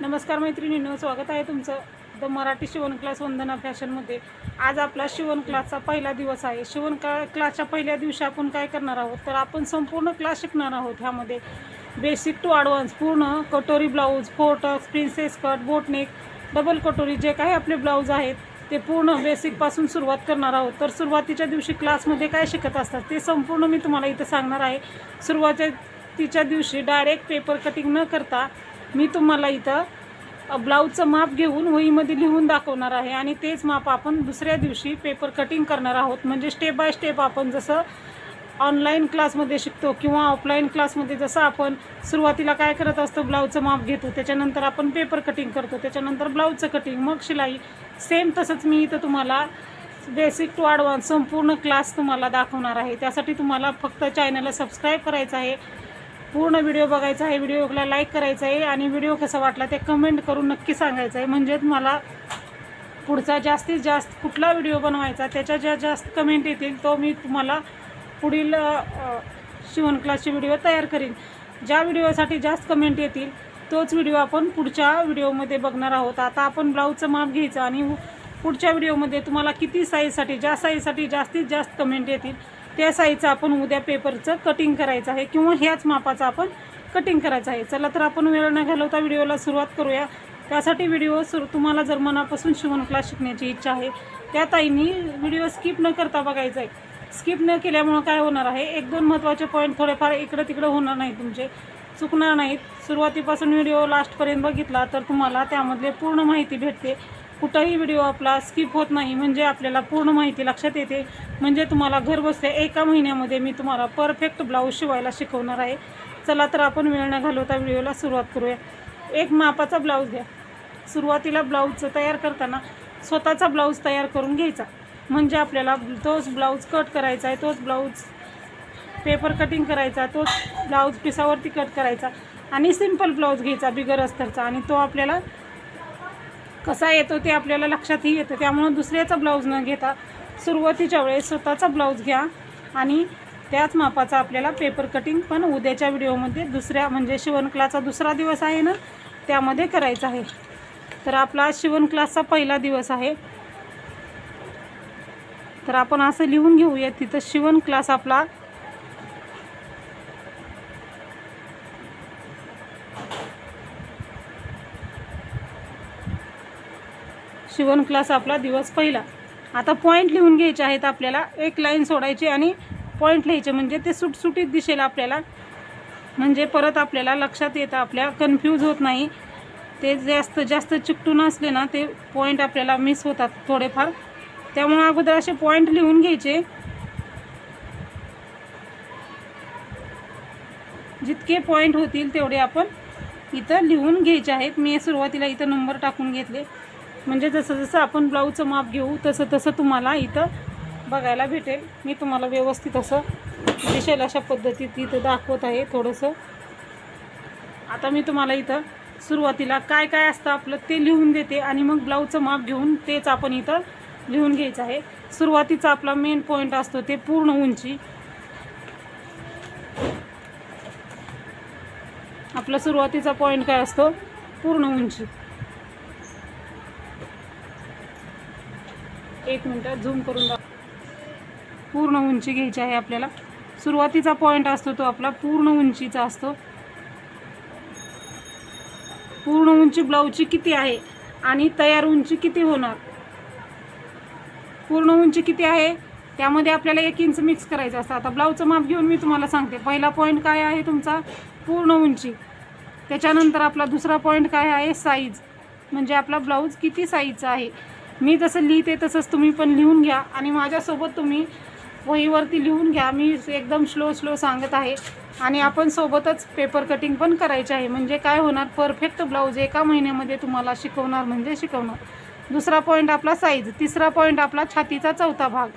नमस्कार मैत्रिणींनो स्वागत आहे तुमचं द मराठी शिवण क्लास वंदना फॅशनमध्ये. आज आपला शिवण क्लासचा पहिला दिवस आहे. शिवण क्ला क्लासच्या पहिल्या दिवशी आपण काय करणार आहोत? तर आपण संपूर्ण क्लास शिकणार आहोत ह्यामध्ये. बेसिक टू ॲडव्हान्स पूर्ण कटोरी ब्लाऊज फोटॉक्स प्रिन्सेस कट बोटनेक डबल कटोरी जे काही आपले ब्लाऊज आहेत ते पूर्ण बेसिकपासून सुरुवात करणार आहोत. तर सुरुवातीच्या दिवशी क्लासमध्ये काय शिकत असतात ते संपूर्ण मी तुम्हाला इथं सांगणार आहे. सुरुवातीच्या दिवशी डायरेक्ट पेपर कटिंग न करता मी तुम्हाला इथं ब्लाऊजचं माप घेऊन वहीमध्ये लिहून दाखवणार आहे आणि तेच माप आपण दुसऱ्या दिवशी पेपर कटिंग करणार आहोत. म्हणजे स्टेप बाय स्टेप आपण जसं ऑनलाईन क्लासमध्ये शिकतो किंवा ऑफलाईन क्लासमध्ये जसं आपण सुरुवातीला काय करत असतो ब्लाऊजचं माप घेतो त्याच्यानंतर आपण पेपर कटिंग करतो त्याच्यानंतर ब्लाऊजचं कटिंग मग शिलाई. सेम तसंच मी इथं तुम्हाला बेसिक टू ॲडव्हान्स संपूर्ण क्लास तुम्हाला दाखवणार आहे. त्यासाठी तुम्हाला फक्त चॅनलला सबस्क्राईब करायचं आहे. पूर्ण व्हिडिओ बघायचा आहे व्हिडिओला लाईक करायचा आहे आणि व्हिडिओ कसा वाटला ते कमेंट करून नक्की सांगायचं आहे. म्हणजे मला पुढचा जास्तीत जास्त कुठला व्हिडिओ बनवायचा त्याच्या ज्या जास्त कमेंट येतील तो मी तुम्हाला पुढील शिवण क्लासचे व्हिडिओ तयार करीन. ज्या व्हिडिओसाठी जास्त कमेंट येतील तोच व्हिडिओ आपण पुढच्या व्हिडिओमध्ये बघणार आहोत. आता आपण ब्लाऊजचं माप घ्यायचं आणि पुढच्या व्हिडिओमध्ये तुम्हाला किती साईजसाठी ज्या साईजसाठी जास्तीत जास्त कमेंट येतील त्या साईजचं आपण उद्या पेपरचं कटिंग करायचं आहे किंवा ह्याच मापाचं आपण कटिंग करायचं आहे. चला तर आपण वेळ न घालवता व्हिडिओला सुरुवात करूया. त्यासाठी व्हिडिओ सुरू तुम्हाला जर मनापासून शिवण क्लास शिकण्याची इच्छा आहे त्या ताईंनी व्हिडिओ स्किप न करता बघायचा आहे स्किप न केल्यामुळं काय होणार आहे? एक दोन महत्त्वाचे पॉईंट थोडेफार इकडं तिकडं होणार नाही तुमचे. चुकणार नाहीत. सुरुवातीपासून व्हिडिओ लास्टपर्यंत बघितला तर तुम्हाला त्यामधले पूर्ण माहिती भेटते. कुठंही व्हिडिओ आपला स्किप होत नाही म्हणजे आपल्याला पूर्ण माहिती लक्षात येते. म्हणजे तुम्हाला घरबसल्या एका महिन्यामध्ये मी तुम्हाला परफेक्ट ब्लाऊज शिवायला शिकवणार आहे. चला तर आपण वेळ न घालवता व्हिडिओला सुरुवात करूया. एक मापाचा ब्लाऊज घ्या. सुरुवातीला ब्लाऊजचं तयार करताना स्वतःचा ब्लाऊज तयार करून घ्यायचा. म्हणजे आपल्याला तोच ब्लाऊज कट करायचा आहे तोच ब्लाऊज पेपर कटिंग करायचा तोच ब्लाऊज पिसावरती कट करायचा आणि सिंपल ब्लाऊज घ्यायचा बिगर अस्तरचा. आणि तो आपल्याला कसा येतो ते आपल्याला लक्षातही येतं. त्यामुळं दुसऱ्याचा ब्लाऊज न घेता सुरुवातीच्या वेळेस स्वतःचा ब्लाऊज घ्या आणि त्याच मापाचा आपल्याला पेपर कटिंग पण उद्याच्या व्हिडिओमध्ये दुसऱ्या म्हणजे शिवण क्लासचा दुसरा दिवस आहे ना त्यामध्ये करायचा आहे. तर आपला शिवण क्लासचा पहिला दिवस आहे. तर आपण असं लिहून घेऊया तिथं शिवण क्लास आपला शिवण क्लास आपला दिवस पहिला. आता पॉईंट लिहून घ्यायचे आहेत आपल्याला. एक लाईन सोडायची आणि पॉईंट लिहायचे. म्हणजे ते सुटसुटीत दिसेल आपल्याला. म्हणजे परत आपल्याला लक्षात येतं आपल्या कन्फ्यूज होत नाही. ते जास्त जास्त चिकटून असले ना ते पॉईंट आपल्याला मिस होतात थोडेफार. त्यामुळे अगोदर असे पॉईंट लिहून घ्यायचे. जितके पॉईंट होतील तेवढे आपण इथं लिहून घ्यायचे आहेत. मी सुरुवातीला इथं नंबर टाकून घेतले. म्हणजे जसं जसं आपण ब्लाऊजचं माप घेऊ तसं तसं तुम्हाला इथं बघायला भेटेल. मी तुम्हाला व्यवस्थित असं दिसेल अशा पद्धतीत इथं दाखवत आहे थोडंसं. आता मी तुम्हाला इथं सुरुवातीला काय काय असतं आपलं ते लिहून देते आणि मग ब्लाऊजचं माप घेऊन तेच आपण इथं लिहून घ्यायचं आहे. सुरुवातीचा आपला मेन पॉईंट असतो ते पूर्ण उंची. आपला सुरुवातीचा पॉईंट काय असतो? पूर्ण उंची. एक मिनटं झूम करून दाख पूर्ण उंची घ्यायची आहे आपल्याला. सुरुवातीचा पॉईंट असतो तो आपला पूर्ण उंचीचा असतो. पूर्ण उंची ब्लाऊजची किती आहे? आणि तयार उंची किती होणार? पूर्ण उंची किती आहे? त्यामध्ये आपल्याला एक इंच मिक्स करायचं असतं. आता ब्लाऊजचं माप घेऊन मी तुम्हाला सांगते. पहिला पॉईंट काय आहे तुमचा? पूर्ण उंची. त्याच्यानंतर आपला दुसरा पॉईंट काय आहे? साईज म्हणजे आपला ब्लाऊज किती साईजचा आहे? मी जसं लिहिते तसंच तुम्ही पण लिहून घ्या आणि माझ्यासोबत तुम्ही वहीवरती लिहून घ्या. मी एकदम स्लो स्लो सांगत आहे. आणि आपण सोबतच पेपर कटिंग पण करायचे आहे. म्हणजे काय होणार? परफेक्ट ब्लाऊज एका महिन्यामध्ये तुम्हाला शिकवणार म्हणजे शिकवणार. दुसरा पॉईंट आपला साईज तिसरा पॉईंट आपला छातीचा चौथा भाग.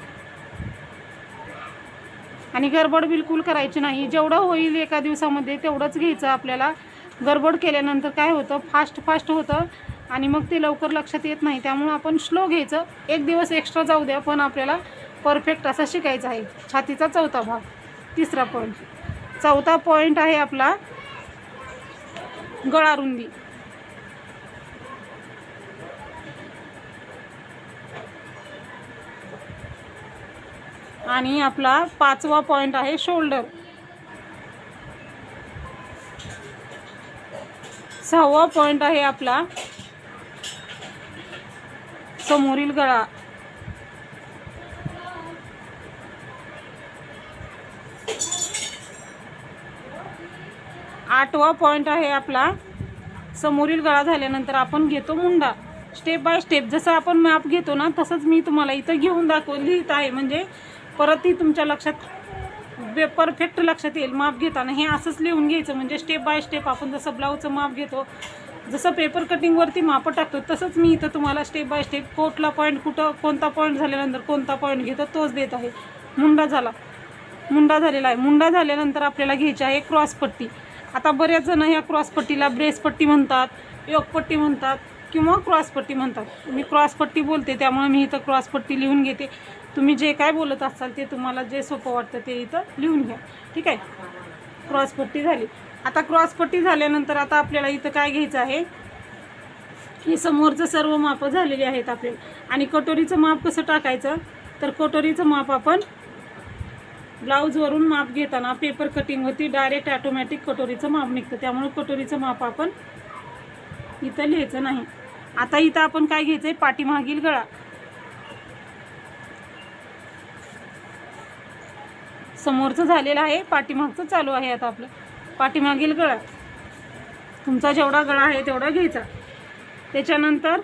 आणि गडबड बिलकुल करायची नाही. जेवढं होईल एका दिवसामध्ये तेवढंच घ्यायचं आपल्याला. गडबड केल्यानंतर काय होतं? फास्ट फास्ट होतं. आणि मग ते लवकर लक्षात येत नाही. त्यामुळं आपण स्लो घ्यायचं. एक दिवस एक्स्ट्रा जाऊ द्या पण आपल्याला परफेक्ट असा शिकायचा आहे. छातीचा चौथा भाग. तिसरा पॉईंट चौथा पॉईंट आहे आपला गळारुंदी. आणि आपला पाचवा पॉईंट आहे शोल्डर सहावा पॉईंट आहे आपला समोरील गळा. आठवा पॉईंट आहे आपला. समोरील गळा झाल्यानंतर आपण घेतो मुंडा. स्टेप बाय स्टेप जसं आपण मॅप घेतो ना तसंच मी तुम्हाला इथं घेऊन दाखव लिहित आहे. म्हणजे परत ती तुमच्या लक्षात परफेक्ट लक्षात येईल. माप घेताना हे असंच लिहून घ्यायचं. म्हणजे स्टेप बाय स्टेप आपण जसं ब्लाऊजचं माप घेतो जसं पेपर कटिंगवरती मापं टाकतो तसंच मी इथं तुम्हाला स्टेप बाय स्टेप कोटला पॉईंट कुठं कोणता पॉईंट झाल्यानंतर कोणता पॉईंट घेतो तोच देत आहे. मुंडा झाला. मुंडा झालेला आहे. मुंडा झाल्यानंतर आपल्याला घ्यायची आहे क्रॉसपट्टी आता बऱ्याच जण ह्या क्रॉसपट्टीला ब्रेसपट्टी म्हणतात योगपट्टी म्हणतात किंवा क्रॉसपट्टी म्हणतात. मी क्रॉसपट्टी बोलते त्यामुळे मी इथं क्रॉसपट्टी लिहून घेते. तुम्ही जे काय बोलत असाल ते तुम्हाला जे सोपं वाटतं ते इथं लिहून घ्या. ठीक आहे? क्रॉसपट्टी झाली. आता क्रॉसपट्टी झाल्यानंतर आता आपल्याला इथं काय घ्यायचं आहे? हे समोरचं सर्व मापं झालेली आहेत आपल्याला. आणि कटोरीचं माप कसं टाकायचं? तर कटोरीचं माप आपण ब्लाऊजवरून माप घेताना पेपर कटिंगवरती डायरेक्ट ॲटोमॅटिक कटोरीचं माप निघतं. त्यामुळे कटोरीचं माप आपण इथं लिहायचं नाही. आता इथं आपण काय घ्यायचं आहे पाठीमागील गळा. समोरचं झालेलं आहे पाठीमागचं चालू आहे आता आपलं. पाठीमागील गळा. तुमचा जेवढा गळा आहे तेवढा घ्यायचा. त्याच्यानंतर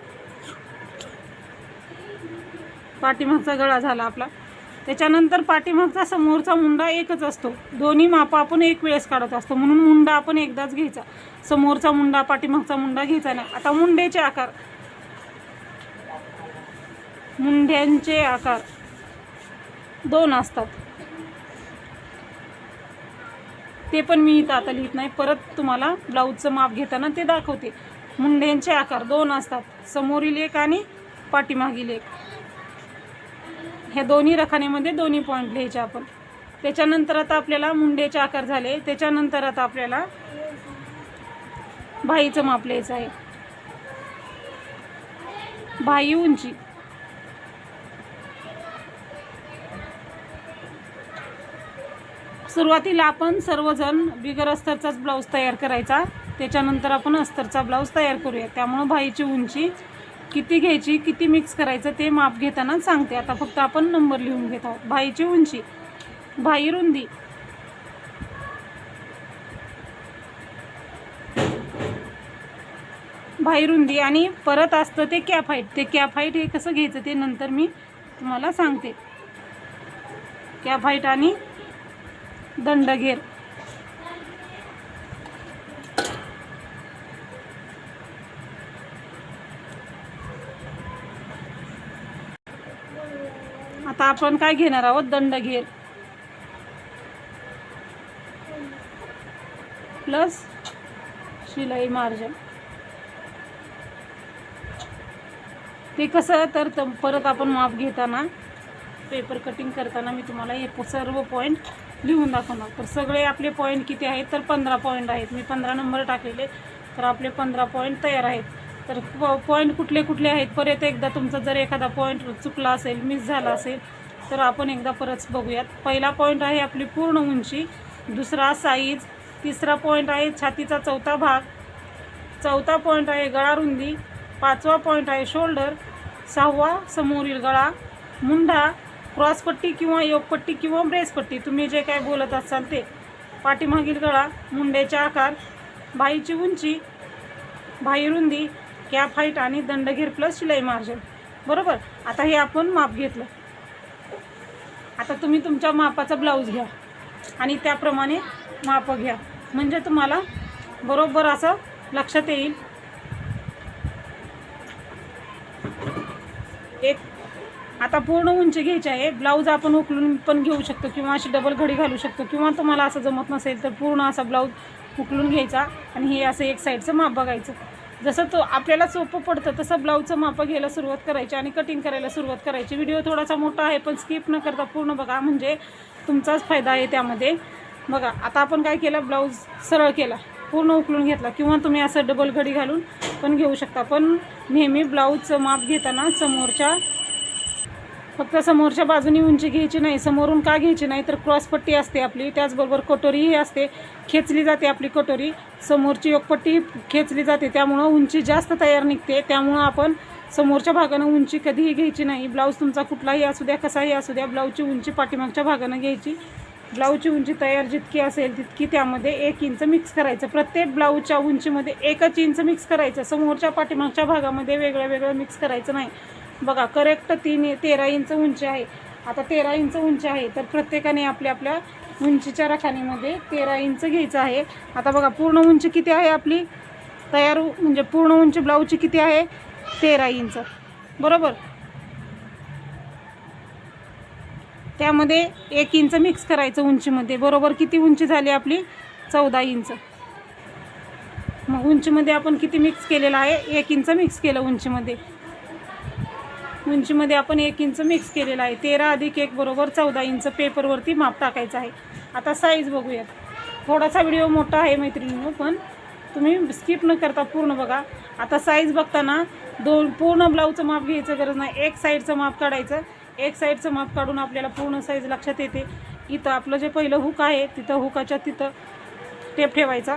पाठीमागचा गळा झाला आपला. त्याच्यानंतर पाठीमागचा समोरचा मुंडा एकच असतो. दोन्ही मापं आपण एक वेळेस काढत असतो. म्हणून मुंडा आपण एकदाच घ्यायचा. समोरचा मुंडा पाठीमागचा मुंडा घ्यायचा नाही. आता मुंड्याचे आकार. मुंड्यांचे आकार. दोन असतात. ते पण मी इथं आता लिहित नाही. परत तुम्हाला ब्लाऊजचं माप घेताना ते दाखवते. मुंड्यांचे आकार दोन असतात. समोरील एक आणि पाठीमागील एक. ह्या दोन्ही रखान्यामध्ये दोन्ही पॉईंट लिहायचे आपण. त्याच्यानंतर आता आपल्याला मुंड्याचे आकार झाले. त्याच्यानंतर आता आपल्याला भाईचं माप लिहायचं आहे. भाई उंची. सुरुवातीला आपण सर्वजण बिगर अस्तरचाच ब्लाऊज तयार करायचा. त्याच्यानंतर आपण अस्तरचा ब्लाऊज तयार करूया. त्यामुळं भाईची उंची किती घ्यायची किती मिक्स करायचं ते माप घेताना सांगते. आता फक्त आपण नंबर लिहून घेत आहोत. भाईची उंची भाई रुंदी. भाई रुंदी आणि परत असतं ते कॅप हाईट ते कॅप हाईट हे कसं घ्यायचं ते नंतर मी तुम्हाला सांगते. कॅप हाईट आणि दंडघेर. आता आपण काय घेणार आहोत? दंडघेर. प्लस शिलाई मार्जन. ते कसं तर परत आपण माप घेताना पेपर कटिंग करताना मी तुम्हाला हे सर्व पॉईंट लिहून दाखवणार तर सगळे आपले पॉईंट किती आहेत? तर पंधरा पॉईंट आहेत. मी पंधरा नंबर टाकलेले. तर आपले पंधरा पॉईंट तयार आहेत. तर पॉईंट कुठले कुठले आहेत? परत एकदा तुमचा जर एखादा पॉईंट चुकला असेल मिस झाला असेल तर आपण एकदा परत बघूयात. पहिला पॉईंट आहे आपली पूर्ण उंची. दुसरा साईज तिसरा पॉईंट आहे छातीचा चौथा भाग. चौथा पॉईंट आहे गळा रुंदी. पाचवा पॉईंट आहे शोल्डर सहावा समोरील गळा. मुंढा. क्रॉसपट्टी किंवा योगपट्टी किंवा ब्रेसपट्टी तुम्ही जे काय बोलत असाल ते. पाठीमागील गळा मुंड्याचा आकार भाईची उंची भाई रुंदी कॅप हाईट आणि दंडघेर प्लस शिलाई मार्जिन. बरोबर? आता हे आपण माप घेतलं. आता तुम्ही तुमच्या मापाचा ब्लाऊज घ्या आणि त्याप्रमाणे माप घ्या. म्हणजे तुम्हाला बरोबर असं लक्षात येईल. आता पूर्ण उंची घ्यायची आहे. ब्लाऊज आपण उकलून पण घेऊ शकतो किंवा अशी डबल घडी घालू शकतो किंवा तुम्हाला असं जमत नसेल तर पूर्ण असा ब्लाऊज उकलून घ्यायचा आणि हे असं एक साईडचं माप बघायचं. जसं तो आपल्याला सोपं पडतं तसं ब्लाऊजचं माप घ्यायला सुरुवात करायची आणि कटिंग करायला सुरुवात करायची. व्हिडिओ थोडासा मोठा आहे पण स्किप न करता पूर्ण बघा. म्हणजे तुमचाच फायदा आहे त्यामध्ये. बघा आता आपण काय केलं? ब्लाऊज सरळ केला. पूर्ण उकलून घेतला. किंवा तुम्ही असं डबल घडी घालून पण घेऊ शकता. पण नेहमी ब्लाऊजचं माप घेताना समोरच्या फक्त समोरच्या बाजूनी उंची घ्यायची नाही समोरून का घ्यायची नाही तर क्रॉसपट्टी असते आपली. त्याचबरोबर कटोरीही असते खेचली जाते आपली कटोरी. समोरची योगपट्टी खेचली जाते त्यामुळं उंची जास्त तयार निघते. त्यामुळं आपण समोरच्या भागानं उंची कधीही घ्यायची नाही. ब्लाऊज तुमचा कुठलाही असू द्या कसाही असू द्या ब्लाऊजची उंची पाठीमागच्या भागानं घ्यायची. ब्लाऊजची उंची तयार जितकी असेल तितकी त्यामध्ये एक इंच मिक्स करायचं. प्रत्येक ब्लाऊजच्या उंचीमध्ये एकच इंच मिक्स करायचं. समोरच्या पाठीमागच्या भागामध्ये वेगळं वेगळं मिक्स करायचं नाही. बघा करेक्ट तीन तेरा इंच उंची आहे. आता तेरा इंच उंची आहे तर प्रत्येकाने आपल्या आपल्या उंचीच्या रखानीमध्ये तेरा इंच घ्यायचं आहे. आता बघा पूर्ण उंची किती आहे आपली? तयार म्हणजे पूर्ण उंची ब्लाऊजची किती आहे? तेरा इंच. बरोबर? त्यामध्ये एक इंच मिक्स करायचं उंचीमध्ये. बरोबर किती उंची झाली आपली? चौदा इंच. मग उंचीमध्ये आपण किती मिक्स केलेलं आहे? एक इंच मिक्स केलं उंचीमध्ये. उंचीमध्ये आपण एक इंच मिक्स केलेलं आहे. तेरा अधिक एक बरोबर चौदा इंच पेपरवरती माप टाकायचं आहे. आता साईज बघूयात. थोडासा व्हिडिओ मोठा आहे मैत्रिणींनो पण तुम्ही स्किप न करता पूर्ण बघा. आता साईज बघताना दोन पूर्ण ब्लाऊजचं माप घ्यायचं गरज नाही. एक साईडचं माप काढायचं. एक साईडचं माप काढून आपल्याला पूर्ण साईज लक्षात येते. इथं आपलं जे पहिलं हुक आहे तिथं हुकाच्या तिथं टेप ठेवायचा.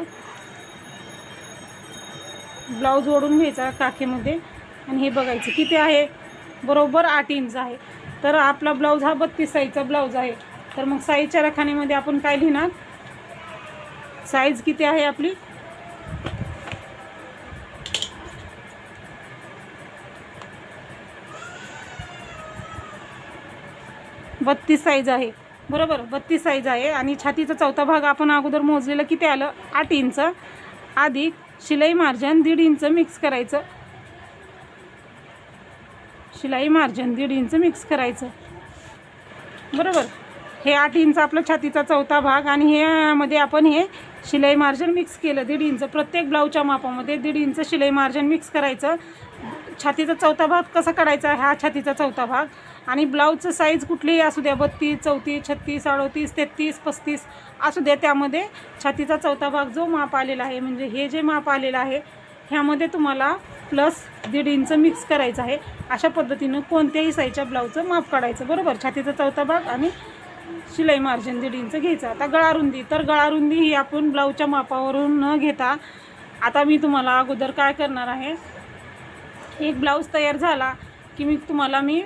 ब्लाऊज ओढून घ्यायचा काखेमध्ये. आणि हे बघायचं. किती आहे? बरोबर आठ इंच आहे. तर आपला ब्लाऊज हा बत्तीस साईजचा ब्लाऊज आहे. तर मग साईजच्या रखानीमध्ये आपण काय लिहिणार? साईज किती आहे आपली? बत्तीस साईज आहे. बरोबर बत्तीस साईज आहे. आणि छातीचा चौथा भाग आपण अगोदर मोजलेलं किती आलं? आठ इंच अधिक शिलाई मार्जन दीड इंच मिक्स करायचं. शिलाई मार्जन दीड इंच मिक्स करायचं बरोबर? हे आठ इंच आपलं छातीचा चौथा भाग आणि ह्यामध्ये आपण हे शिलाई मार्जन मिक्स केलं. दीड इंच प्रत्येक ब्लाऊजच्या मापामध्ये दीड इंच शिलाई मार्जन मिक्स करायचं. छातीचा चौथा भाग कसा काढायचा? हा छातीचा चौथा भाग. आणि ब्लाऊजचं साईज कुठलीही असू द्या बत्तीस चौतीस छत्तीस अडोतीस तेहतीस पस्तीस असू द्या त्यामध्ये छातीचा चौथा भाग जो माप आलेला आहे म्हणजे हे जे माप आलेलं आहे ह्यामध्ये तुम्हाला प्लस दीड इंच मिक्स करायचं आहे. अशा पद्धतीनं कोणत्याही साईजच्या ब्लाऊजचं माप काढायचं बरोबर? छातीचा चौथा भाग आणि शिलाई मार्जिन दीड इंच घ्यायचं. आता गळारुंदी तर गळारुंदी ही आपण ब्लाऊजच्या मापावरून न घेता आता मी तुम्हाला अगोदर काय करणार आहे एक ब्लाऊज तयार झाला की मी तुम्हाला मी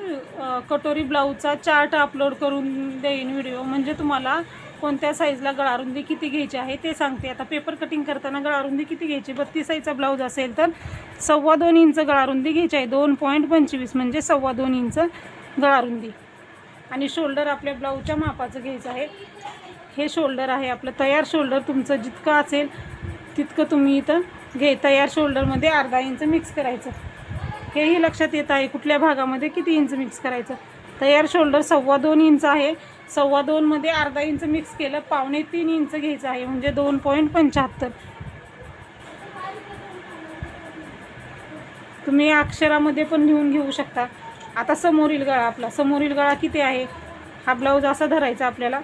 कटोरी ब्लाऊजचा चार्ट अपलोड करून देईन व्हिडिओ म्हणजे तुम्हाला कोणत्या साईजला गळारुंदी किती घ्यायची आहे ते सांगते. आता पेपर कटिंग करताना गळारुंदी किती घ्यायची? बत्तीस साईजचा ब्लाऊज असेल तर सव्वा दोन इंच गळारुंदी घ्यायची आहे. दोन पॉईंट पंचवीस म्हणजे सव्वा दोन इंच गळारुंदी. आणि शोल्डर आपल्या ब्लाऊजच्या मापाचं घ्यायचं आहे. हे शोल्डर आहे आपलं. तयार शोल्डर तुमचं जितकं असेल तितकं तुम्ही इथं घे. तयार शोल्डरमध्ये अर्धा इंच मिक्स करायचं. हेही लक्षात येत आहे. कुठल्या भागामध्ये किती इंच मिक्स करायचं? तयार शोल्डर सव्वा दोन इंच आहे. सव्वा दोनमध्ये अर्धा इंच मिक्स केलं पावणे तीन इंच घ्यायचं आहे म्हणजे दोन पॉईंट पंच्याहत्तर. तुम्ही अक्षरामध्ये पण लिहून घेऊ शकता. आता समोरील गळा आपला. समोरील गळा किती आहे? हा ब्लाऊज असा धरायचा आपल्याला.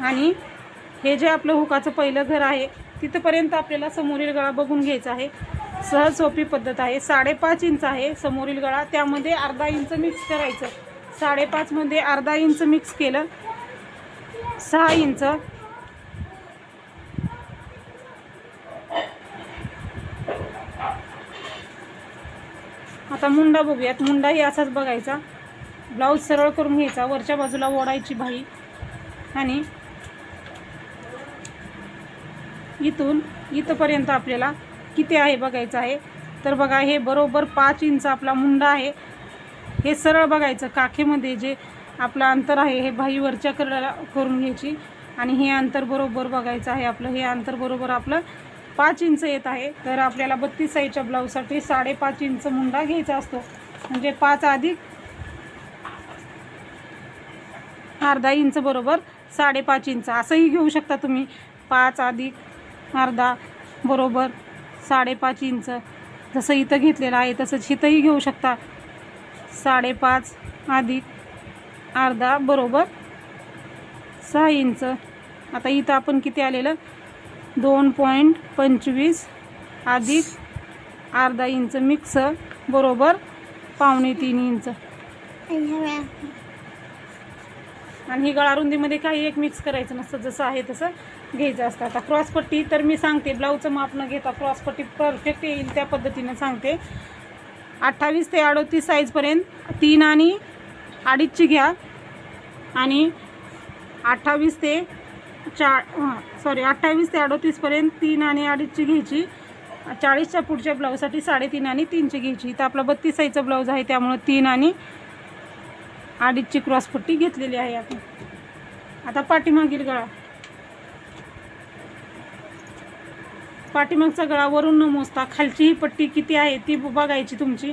आणि हे जे आपलं हुकाचं पहिलं घर आहे तिथंपर्यंत आपल्याला समोरील गळा बघून घ्यायचा आहे. सहज सोपी पद्धत आहे. साडेपाच इंच आहे समोरील गळा. त्यामध्ये अर्धा इंच मिक्स करायचं. साडेपाचमध्ये अर्धा इंच मिक्स केलं. सहा इंच. आता मुंडा बघूयात. मुंडाही असाच बघायचा. ब्लाऊज सरळ करून घ्यायचा. वरच्या बाजूला ओढायची भाई. आणि इथून इथंपर्यंत आपल्याला किती आहे बघायचं आहे. तर बघा हे बरोबर पाच इंच आपला मुंडा आहे. हे सरळ बघायचं. काखेमध्ये जे आपलं अंतर आहे हे बाई वरच्या कडेला करून घ्यायची. आणि हे अंतर बरोबर बघायचं आहे आपलं. हे अंतर बरोबर आपलं पाच इंच येत आहे. तर आपल्याला बत्तीस साईजच्या ब्लाऊजसाठी साडेपाच इंच मुंडा घ्यायचा असतो. म्हणजे पाच अधिक अर्धा इंच बरोबर साडेपाच इंच. असंही घेऊ शकता तुम्ही. पाच अधिक अर्धा बरोबर साडेपाच इंच. जसं इथं घेतलेलं आहे तसंच इथंही घेऊ शकता. साडेपाच अधिक अर्धा बरोबर सहा इंच. आता इथं आपण किती आलेलं? दोन पॉईंट पंचवीस अधिक अर्धा इंच मिक्स बरोबर पावणे तीन इंच. आणि ही गळारुंदीमध्ये काही एक मिक्स करायचं नसतं जसं आहे तसं घ्यायचं असतं. आता क्रॉसपट्टी तर मी सांगते ब्लाऊजचं माप न घेता क्रॉसपट्टी परफेक्ट येईल त्या पद्धतीनं सांगते. अठ्ठावीस ते अडोतीस साईजपर्यंत तीन आणि अडीचची घ्या. आणि अठ्ठावीस ते चार हां सॉरी अठ्ठावीस ते अडोतीसपर्यंत तीन आणि अडीचची घ्यायची. चाळीसच्या पुढच्या ब्लाऊजसाठी साडेतीन आणि तीनची घ्यायची. इथं आपला बत्तीस साईजचा ब्लाऊज आहे त्यामुळं तीन आणि अडीचची क्रॉसपट्टी घेतलेली आहे आपण. आता पाठीमागील गळा. पाठीमागचा गळा वरून न मोजता खालची ही पट्टी किती आहे ती बघायची तुमची.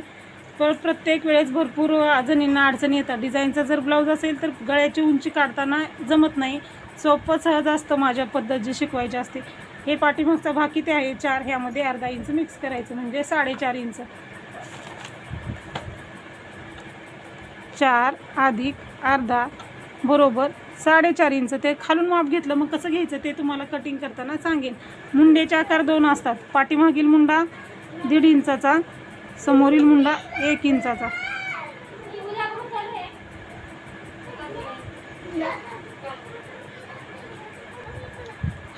पर प्रत्येक वेळेस भरपूर जणींना अडचणी येतात. डिझाईनचा जर ब्लाऊज असेल तर गळ्याची उंची काढताना जमत नाही. सोपं सहज असतं माझ्या पद्धत जी शिकवायची असते. हे पाठीमागचा भाग किती आहे? चार. ह्यामध्ये अर्धा इंच मिक्स करायचं म्हणजे साडेचार इंच. चार अधिक अर्धा बरोबर साडेचार इंच ते खालून माप घेतलं मग कसं घ्यायचं ते तुम्हाला कटिंग करताना सांगेन. मुंडेचे आकार दोन असतात. पाठीमागील मुंडा दीड इंचाचा समोरील मुंडा एक इंचाचा.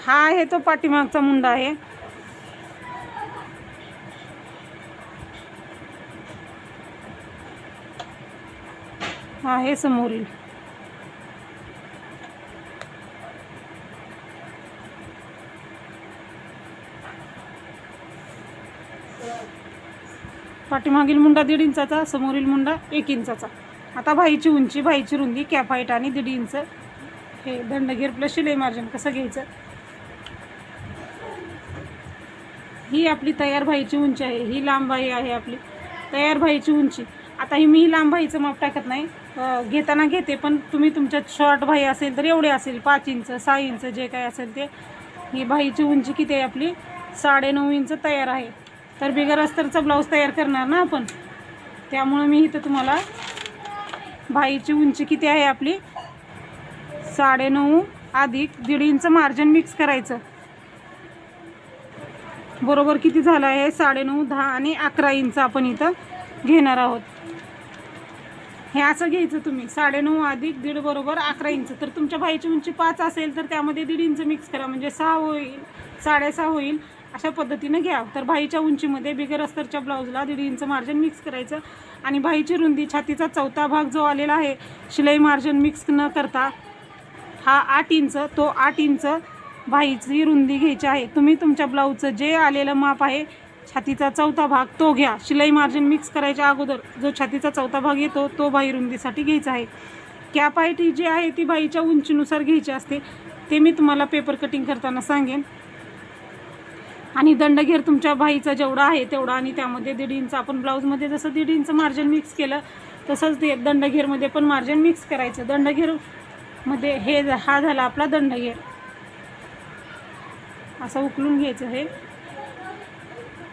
हा आहे तो पाठीमागचा मुंडा आहे. हा आहे समोरील. पाठीमागील मुंडा दीड इंचाचा समोरील मुंडा एक इंचाचा. आता भाईची उंची भाईची रुंदी कॅपाईट आणि दीड इंच. हे दंडगीर प्लस शिलाई मार्जिन कसं घ्यायचं? ही आपली तयार भाईची उंची आहे. ही लांब बाई आहे आपली. तयार भाईची उंची. आता ही मी लांब भाईचं माप टाकत नाही. घेताना घेते पण तुम्ही तुमच्या शॉर्ट भाई असेल तर एवढे असेल. पाच इंच सहा इंच जे काय असेल ते. ही भाईची उंची किती आहे आपली? साडेनऊ इंच तयार आहे. तर बिगर अस्तरचा ब्लाऊज तयार करणार ना आपण. त्यामुळं मी इथं तुम्हाला भाईची उंची किती आहे आपली? साडेनऊ अधिक दीड इंच मार्जिन मिक्स करायचं. बरोबर किती झालं आहे? साडेनऊ दहा आणि अकरा इंच आपण इथं घेणार आहोत. हे असं घ्यायचं तुम्ही. साडेनऊ अधिक दीड बरोबर अकरा इंच. तर तुमच्या भाईची उंची पाच असेल तर त्यामध्ये दीड इंच मिक्स करा. म्हणजे सहा होईल साडेसहा होईल अशा पद्धतीनं घ्या. तर भाईच्या उंचीमध्ये बिगर अस्तरच्या ब्लाऊजला दीड इंच मार्जिन मिक्स करायचं आणि भाईची रुंदी छातीचा चौथा भाग जो आलेला आहे शिलाई मार्जिन मिक्स न करता हा आठ इंच तो आठ इंच भाईची रुंदी घ्यायची आहे. तुम्ही तुमच्या ब्लाऊजचं जे आलेलं माप आहे छातीचा चौथा भाग तो घ्या. शिलाई मार्जिन मिक्स करायच्या अगोदर जो छातीचा चौथा भाग येतो तो भाई रुंदीसाठी घ्यायचा आहे. कॅप हाईट जी आहे ती बाईच्या उंचीनुसार घ्यायची असते. ते मी तुम्हाला पेपर कटिंग करताना सांगेन. आणि दंडघेर तुमच्या भाईचा जेवढा आहे तेवढा आणि त्यामध्ये दीड इंच आपण ब्लाऊजमध्ये जसं दीड इंच मार्जिन मिक्स केलं तसंच ते दंडघेरमध्ये पण मार्जिन मिक्स करायचं. दंडघेरमध्ये हे हा झाला आपला दंडघेर. असं उकलून घ्यायचं हे.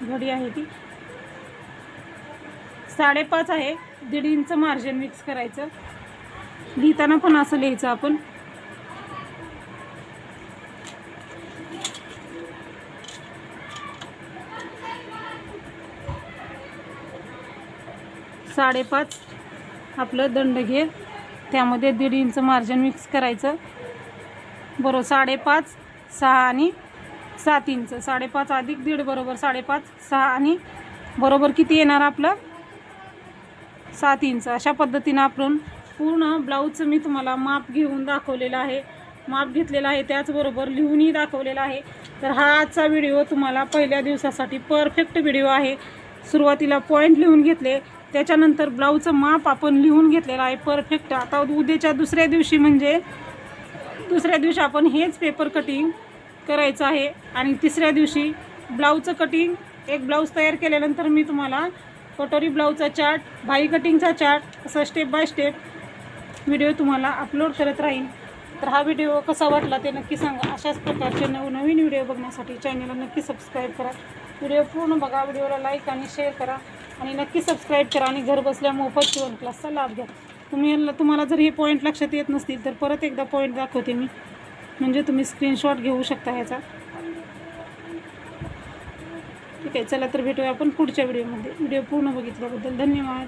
घडी आहे ती. साडेपाच आहे. दीड इंच मार्जिन मिक्स करायचं. लिहिताना पण असं लिहायचं आपण. साडेपाच आपलं दंड घे. त्यामध्ये दीड इंच मार्जिन मिक्स करायचं. बरोबर साडेपाच सहा आणि सात इंच. साडेपाच अधिक दीड बरोबर साडेपाच सहा आणि बरोबर किती येणार आपलं? सात इंच. अशा पद्धतीनं आपण पूर्ण ब्लाऊजचं मी तुम्हाला माप घेऊन दाखवलेलं आहे. माप घेतलेलं आहे त्याचबरोबर लिहूनही दाखवलेलं आहे. तर हा आजचा व्हिडिओ तुम्हाला पहिल्या दिवसासाठी परफेक्ट व्हिडिओ आहे. सुरुवातीला पॉईंट लिहून घेतले त्याच्यानंतर ब्लाऊजचं माप आपण लिहून घेतलेलं आहे परफेक्ट आता उद्याच्या दुसऱ्या दिवशी म्हणजे दुसऱ्या दिवशी आपण हेच पेपर कटिंग करायचं आहे. आणि तिसऱ्या दिवशी ब्लाऊजचं कटिंग एक ब्लाऊज तयार केल्यानंतर मी तुम्हाला कटोरी ब्लाऊजचा चार्ट भाई कटिंगचा चार्ट असं स्टेप बाय स्टेप व्हिडिओ तुम्हाला अपलोड करत राहीन. तर हा व्हिडिओ कसा वाटला ते नक्की सांगा. अशाच प्रकारचे नवनवीन व्हिडिओ बघण्यासाठी चॅनलला नक्की सबस्क्राईब करा. व्हिडिओ पूर्ण बघा. व्हिडिओला लाईक आणि शेअर करा. आणि नक्की सबस्क्राईब करा आणि घर बसल्या मोफत शिवण क्लासचा लाभ घ्या. तुम्ही तुम्हाला जर हे पॉईंट लक्षात येत नसतील तर परत एकदा पॉईंट दाखवते मी. म्हणजे तुम्ही स्क्रीनशॉट घेऊ शकता ह्याचा. ठीक आहे चला तर भेटूया आपण पुढच्या व्हिडिओमध्ये व्हिडिओ पूर्ण बघितल्याबद्दल धन्यवाद.